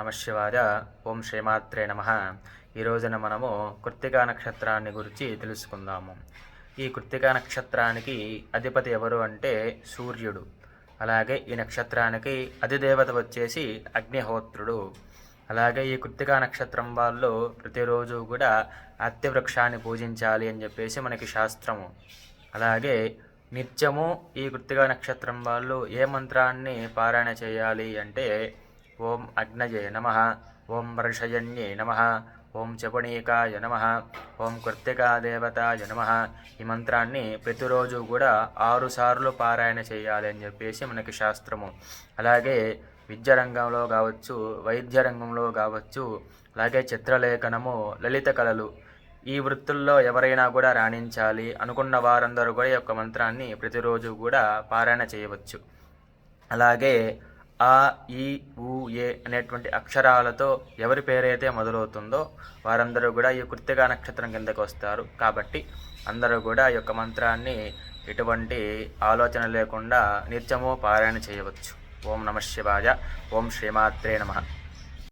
నమశివాయ ఓం శ్రీమాత్రే నమ. ఈ రోజున మనము కృత్తికా నక్షత్రాన్ని గురించి తెలుసుకుందాము. ఈ కృత్తికా నక్షత్రానికి అధిపతి ఎవరు అంటే సూర్యుడు. అలాగే ఈ నక్షత్రానికి అధిదేవత వచ్చేసి అగ్నిహోత్రుడు. అలాగే ఈ కృత్తికా నక్షత్రం వాళ్ళు ప్రతిరోజు కూడా అత్యవృక్షాన్ని పూజించాలి అని చెప్పేసి మనకి శాస్త్రము. అలాగే నిత్యము ఈ కృత్తికా నక్షత్రం వాళ్ళు ఏ మంత్రాన్ని పారాయణ చేయాలి అంటే ఓం అగ్నయే నమ ఓం వర్షయణ్యే నమ ఓం చపుణీకాయ నమ ఓం కృత్తికాదేవతాయ నమ. ఈ మంత్రాన్ని ప్రతిరోజు కూడా ఆరు సార్లు పారాయణ చేయాలి అని చెప్పేసి మనకి శాస్త్రము. అలాగే విద్య రంగంలో కావచ్చు వైద్య రంగంలో కావచ్చు అలాగే చిత్రలేఖనము లలిత కళలు ఈ వృత్తుల్లో ఎవరైనా కూడా రాణించాలి అనుకున్న వారందరూ కూడా ఈ యొక్క మంత్రాన్ని ప్రతిరోజు కూడా పారాయణ చేయవచ్చు. అలాగే ఆ ఈ ఊ ఏ అనేటువంటి అక్షరాలతో ఎవరి పేరైతే మొదలవుతుందో వారందరూ కూడా ఈ కృత్తిగా నక్షత్రం కిందకు వస్తారు. కాబట్టి అందరూ కూడా ఈ యొక్క మంత్రాన్ని ఎటువంటి ఆలోచన లేకుండా నిత్యము పారాయణ చేయవచ్చు. ఓం నమ శివాయ. ఓం శ్రీమాత్రే నమ.